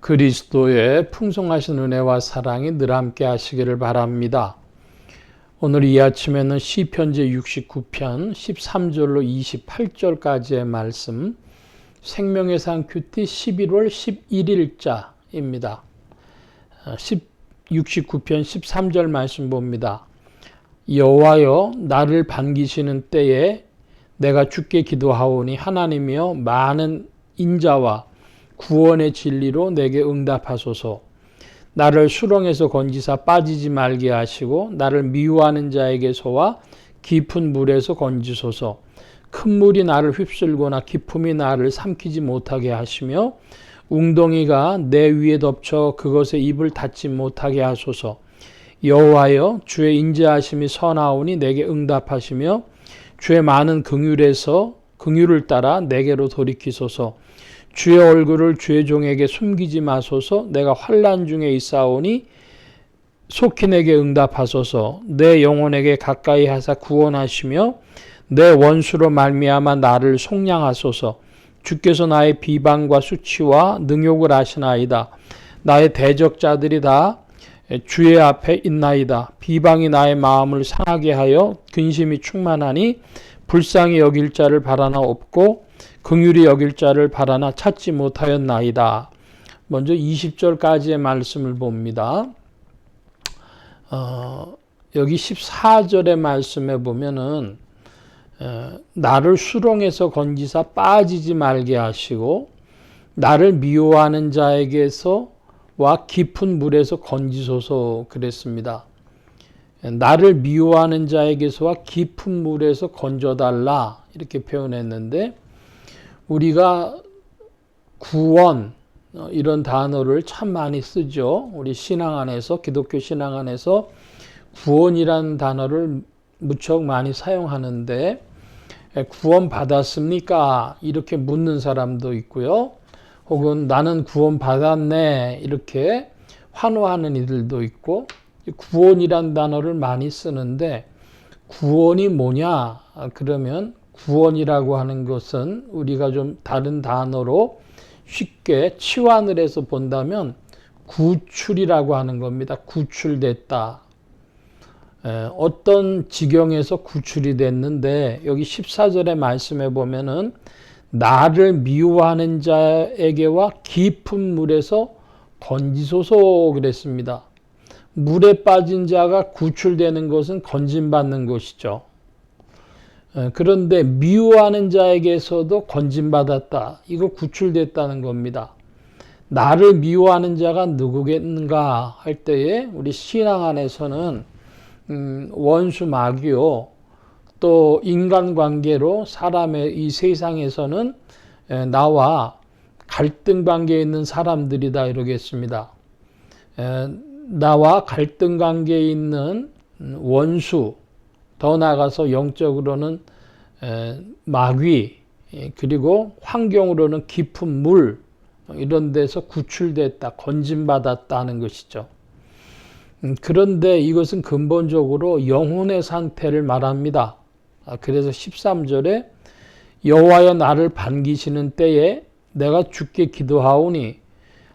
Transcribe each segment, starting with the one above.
그리스도의 풍성하신 은혜와 사랑이 늘 함께 하시기를 바랍니다. 오늘 이 아침에는 시편제 69편 13절로 28절까지의 말씀 생명의 상 큐티 11월 11일자입니다. 69편 13절 말씀 봅니다. 여호와여 나를 반기시는 때에 내가 주께 기도하오니 하나님이여 많은 인자와 구원의 진리로 내게 응답하소서. 나를 수렁에서 건지사 빠지지 말게 하시고 나를 미워하는 자에게서와 깊은 물에서 건지소서. 큰 물이 나를 휩쓸거나 기품이 나를 삼키지 못하게 하시며 웅덩이가 내 위에 덮쳐 그것에 입을 닫지 못하게 하소서. 여호와여 주의 인자하심이 선하오니 내게 응답하시며 주의 많은 긍휼에서 긍휼을 따라 내게로 돌이키소서. 주의 얼굴을 주의 종에게 숨기지 마소서. 내가 환난 중에 있사오니 속히 내게 응답하소서. 내 영혼에게 가까이 하사 구원하시며 내 원수로 말미암아 나를 속량하소서. 주께서 나의 비방과 수치와 능욕을 하시나이다. 나의 대적자들이 다 주의 앞에 있나이다. 비방이 나의 마음을 상하게 하여 근심이 충만하니 불쌍히 여길 자를 바라나 없고 긍휼히 여길 자를 바라나 찾지 못하였나이다. 먼저 20절까지의 말씀을 봅니다. 어, 여기 14절의 말씀에 보면은 어, 나를 수렁에서 건지사 빠지지 말게 하시고 나를 미워하는 자에게서 와 깊은 물에서 건지소서 그랬습니다. 나를 미워하는 자에게서와 깊은 물에서 건져달라 이렇게 표현했는데 우리가 구원 어, 이런 단어를 참 많이 쓰죠. 우리 신앙 안에서 기독교 신앙 안에서 구원이란 단어를 무척 많이 사용하는데 구원 받았습니까? 이렇게 묻는 사람도 있고요. 혹은 나는 구원 받았네 이렇게 환호하는 이들도 있고 구원이란 단어를 많이 쓰는데 구원이 뭐냐? 그러면 구원이라고 하는 것은 우리가 좀 다른 단어로 쉽게 치환을 해서 본다면 구출이라고 하는 겁니다. 구출됐다. 어떤 지경에서 구출이 됐는데 여기 14절의 말씀에 보면은 나를 미워하는 자에게와 깊은 물에서 건지소서 그랬습니다. 물에 빠진 자가 구출되는 것은 건진받는 것이죠. 그런데 미워하는 자에게서도 건진받았다. 이거 구출됐다는 겁니다. 나를 미워하는 자가 누구겠는가 할 때에 우리 신앙 안에서는 음, 원수 마귀요 또 인간관계로 사람의 이 세상에서는 나와 갈등 관계에 있는 사람들이다 이러겠습니다. 나와 갈등 관계에 있는 원수, 더 나아가서 영적으로는 마귀, 예, 그리고 환경으로는 깊은 물, 이런 데서 구출됐다, 건진받았다는 것이죠. 음, 그런데 이것은 근본적으로 영혼의 상태를 말합니다. 아, 그래서 13절에 여호와여 나를 반기시는 때에 내가 주께 기도하오니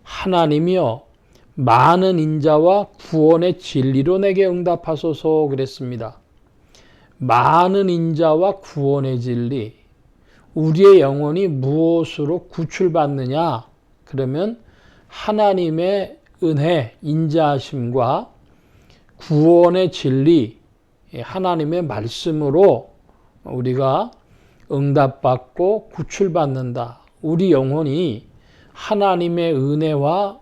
하나님이여 많은 인자와 구원의 진리로 내게 응답하소서 그랬습니다. 많은 인자와 구원의 진리. 우리의 영혼이 무엇으로 구출받느냐? 그러면 하나님의 은혜, 인자하심과 구원의 진리, 하나님의 말씀으로 우리가 응답받고 구출받는다. 우리 영혼이 하나님의 은혜와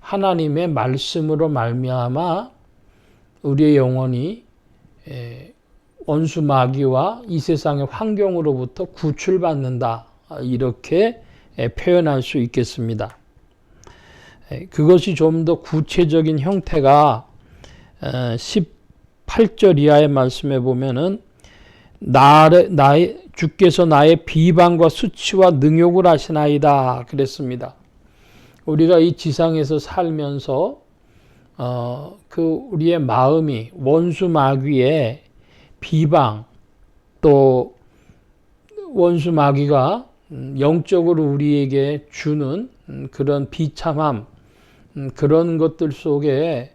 하나님의 말씀으로 말미암아 우리의 영혼이 원수 마귀와 이 세상의 환경으로부터 구출받는다. 이렇게 표현할 수 있겠습니다. 그것이 좀 더 구체적인 형태가 18절 이하의 말씀에 보면은 나의, 나의 주께서 나의 비방과 수치와 능욕을 하시나이다 그랬습니다. 우리가 이 지상에서 살면서 어, 그 우리의 마음이 원수 마귀의 비방 또 원수 마귀가 음, 영적으로 우리에게 주는 음, 그런 비참함 음, 그런 것들 속에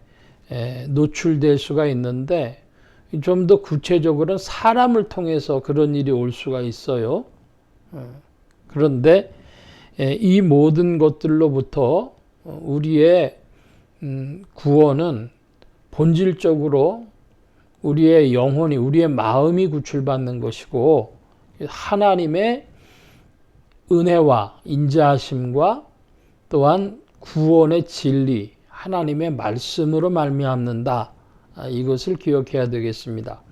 에, 노출될 수가 있는데 좀 더 구체적으로는 사람을 통해서 그런 일이 올 수가 있어요. 어, 그런데 에, 이 모든 것들로부터 어, 우리의 음, 구원은 본질적으로 우리의 영혼이 우리의 마음이 구출받는 것이고 하나님의 은혜와 인자하심과 또한 구원의 진리 하나님의 말씀으로 말미암는다. 아, 이것을 기억해야 되겠습니다.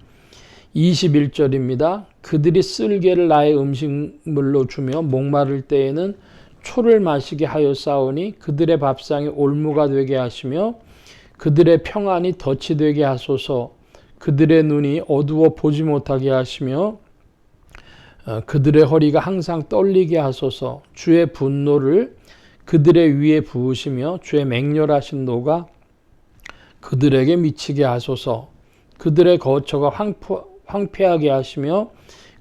21절입니다. 그들이 쓸개를 나의 음식물로 주며 목마를 때에는 초를 마시게 하여 싸우니 그들의 밥상이 올무가 되게 하시며 그들의 평안이 덫이 되게 하소서 그들의 눈이 어두워 보지 못하게 하시며 어, 그들의 허리가 항상 떨리게 하소서. 주의 분노를 그들의 위에 부으시며 주의 맹렬하신 노가 그들에게 미치게 하소서. 그들의 거처가 황포, 황폐하게 하시며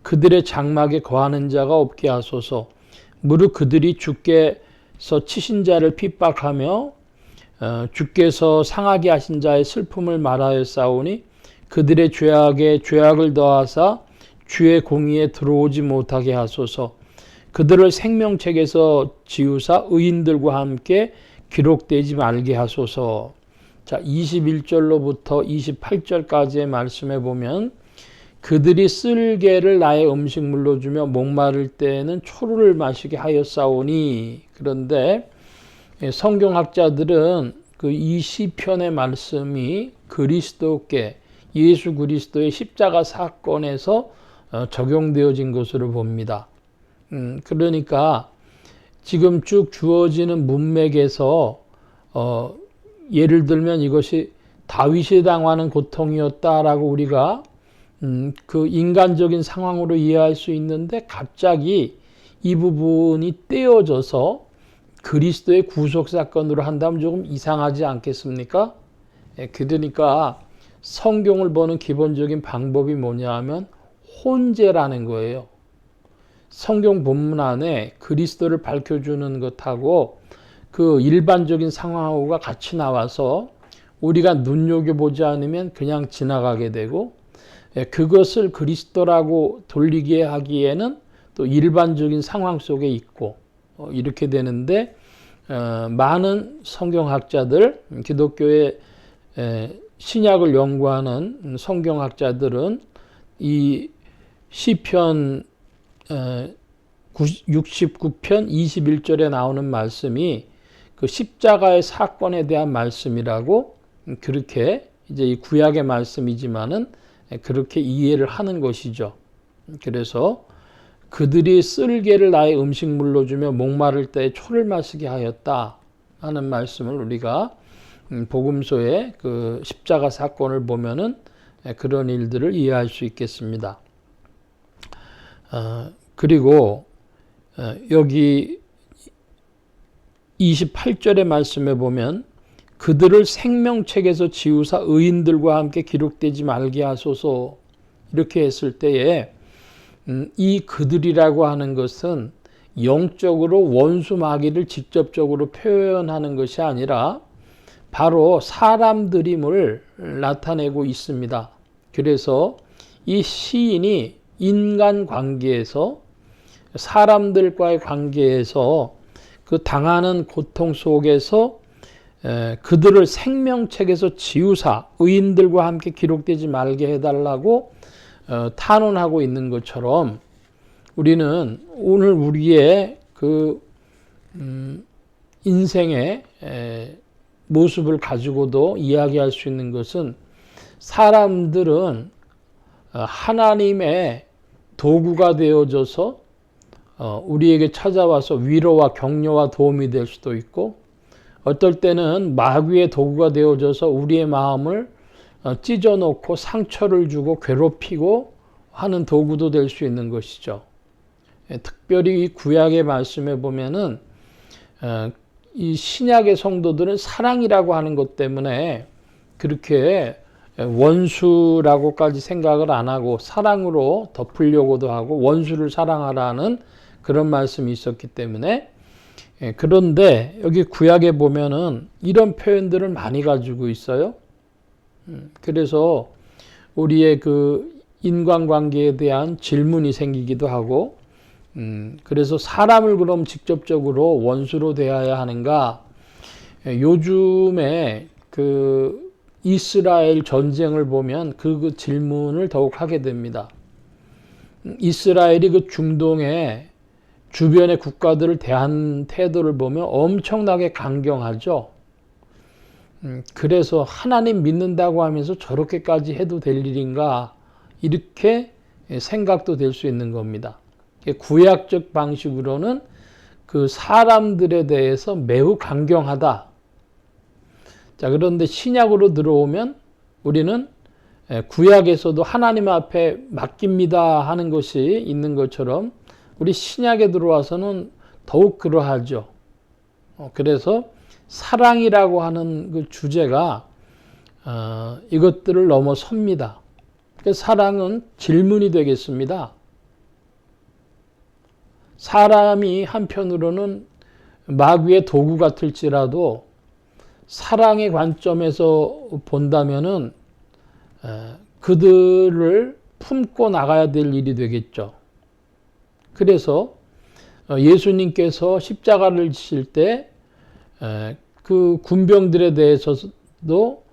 그들의 장막에 거하는 자가 없게 하소서. 무릇 그들이 주께서 치신 자를 핍박하며 어, 주께서 상하게 하신 자의 슬픔을 말하여 싸우니 그들의 죄악에 죄악을 더하사 주의 공의에 들어오지 못하게 하소서. 그들을 생명책에서 지우사 의인들과 함께 기록되지 말게 하소서. 자 21절로부터 28절까지의 말씀에 보면 그들이 쓸개를 나의 음식물로 주며 목마를 때에는 초를 마시게 하였사오니. 그런데 예, 성경학자들은 그 이 시편의 말씀이 그리스도께 예수 그리스도의 십자가 사건에서 어, 적용되어진 것으로 봅니다. 음, 그러니까 지금 쭉 주어지는 문맥에서 어, 예를 들면 이것이 다윗이 당하는 고통이었다라고 우리가 음, 그 인간적인 상황으로 이해할 수 있는데 갑자기 이 부분이 떼어져서 그리스도의 구속 사건으로 한다면 조금 이상하지 않겠습니까? 예, 그러니까 성경을 보는 기본적인 방법이 뭐냐 하면 혼재라는 거예요. 성경 본문 안에 그리스도를 밝혀주는 것하고 그 일반적인 상황하고가 같이 나와서 우리가 눈여겨보지 않으면 그냥 지나가게 되고 예, 그것을 그리스도라고 돌리게 하기에는 또 일반적인 상황 속에 있고 어, 이렇게 되는데 어, 많은 성경학자들 기독교의 신약을 연구하는 성경학자들은 이 시편 69편 21절에 나오는 말씀이 그 십자가의 사건에 대한 말씀이라고 그렇게 이제 이 구약의 말씀이지만은 그렇게 이해를 하는 것이죠. 그래서 그들이 쓸개를 나의 음식물로 주며 목마를 때 초를 마시게 하였다 하는 말씀을 우리가 음, 복음서의 그 십자가 사건을 보면은 그런 일들을 이해할 수 있겠습니다. 어, 그리고 어, 여기 28절의 말씀에 보면 그들을 생명책에서 지우사 의인들과 함께 기록되지 말게 하소서 이렇게 했을 때에 음, 이 그들이라고 하는 것은 영적으로 원수 마귀를 직접적으로 표현하는 것이 아니라 바로 사람들임을 나타내고 있습니다. 그래서 이 시인이 인간 관계에서 사람들과의 관계에서 그 당하는 고통 속에서 그들을 생명책에서 지우사 의인들과 함께 기록되지 말게 해달라고 어, 탄원하고 있는 것처럼 우리는 오늘 우리의 그 음, 인생의 모습을 가지고도 이야기할 수 있는 것은 사람들은 어, 하나님의 도구가 되어져서 어, 우리에게 찾아와서 위로와 격려와 도움이 될 수도 있고 어떨 때는 마귀의 도구가 되어져서 우리의 마음을 어, 찢어놓고 상처를 주고 괴롭히고 하는 도구도 될 수 있는 것이죠. 예, 특별히 이 구약의 말씀에 보면은 어, 이 신약의 성도들은 사랑이라고 하는 것 때문에 그렇게 원수라고까지 생각을 안 하고 사랑으로 덮으려고도 하고 원수를 사랑하라는 그런 말씀이 있었기 때문에 예, 그런데 여기 구약에 보면은 이런 표현들을 많이 가지고 있어요. 음, 그래서 우리의 그 인간관계에 대한 질문이 생기기도 하고, 음, 그래서 사람을 그럼 직접적으로 원수로 대해야 하는가? 예, 요즘에 그 이스라엘 전쟁을 보면 그, 그 질문을 더욱 하게 됩니다. 음, 이스라엘이 그 중동에 주변의 국가들을 대한 태도를 보면 엄청나게 강경하죠. 음, 그래서 하나님 믿는다고 하면서 저렇게까지 해도 될 일인가 이렇게 생각도 될 수 있는 겁니다. 구약적 방식으로는 그 사람들에 대해서 매우 강경하다. 자, 그런데 신약으로 들어오면 우리는 구약에서도 하나님 앞에 맡깁니다 하는 것이 있는 것처럼 우리 신약에 들어와서는 더욱 그러하죠. 어, 그래서 사랑이라고 하는 그 주제가 어, 이것들을 넘어섭니다. 그 사랑은 질문이 되겠습니다. 사람이 한편으로는 마귀의 도구 같을지라도 사랑의 관점에서 본다면은 그들을 품고 나가야 될 일이 되겠죠. 그래서 어, 예수님께서 십자가를 지실 때 그 군병들에 대해서도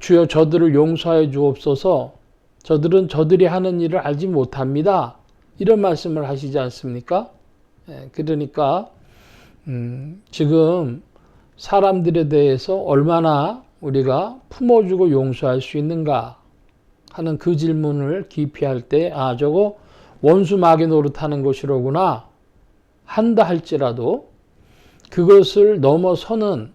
주여 저들을 용서해 주옵소서 저들은 저들이 하는 일을 알지 못합니다. 이런 말씀을 하시지 않습니까? 그러니까 음, 지금 사람들에 대해서 얼마나 우리가 품어주고 용서할 수 있는가 하는 그 질문을 깊이 할 때, 아, 저거 원수 마귀 노릇하는 것이로구나 한다 할지라도 그것을 넘어서는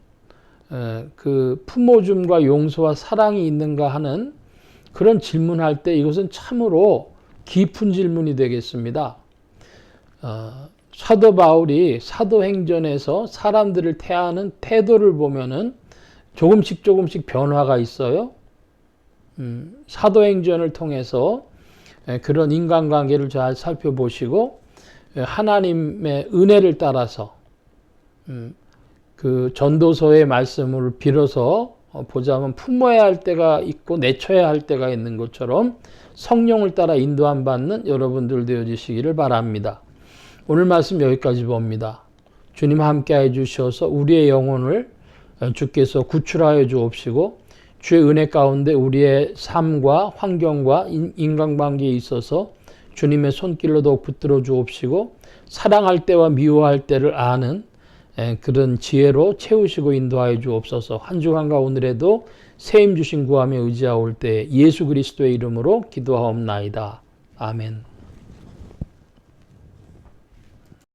그 품어줌과 용서와 사랑이 있는가 하는 그런 질문할 때 이것은 참으로 깊은 질문이 되겠습니다. 어, 사도 바울이 사도행전에서 사람들을 태하는 태도를 보면은 조금씩 조금씩 변화가 있어요. 음, 사도행전을 통해서 그런 인간관계를 잘 살펴보시고 하나님의 은혜를 따라서 음, 그 전도서의 말씀을 빌어서 보자면 품어야 할 때가 있고 내쳐야 할 때가 있는 것처럼 성령을 따라 인도함 받는 여러분들 되어주시기를 바랍니다. 오늘 말씀 여기까지 봅니다. 주님 함께 해 주셔서 우리의 영혼을 주께서 구출하여 주옵시고 주의 은혜 가운데 우리의 삶과 환경과 인간관계에 있어서 주님의 손길로 더욱 붙들어 주옵시고 사랑할 때와 미워할 때를 아는 그런 지혜로 채우시고 인도하여 주옵소서 한 주간과 오늘에도 세임 주신 구함에 의지하올 때 예수 그리스도의 이름으로 기도하옵나이다. 아멘.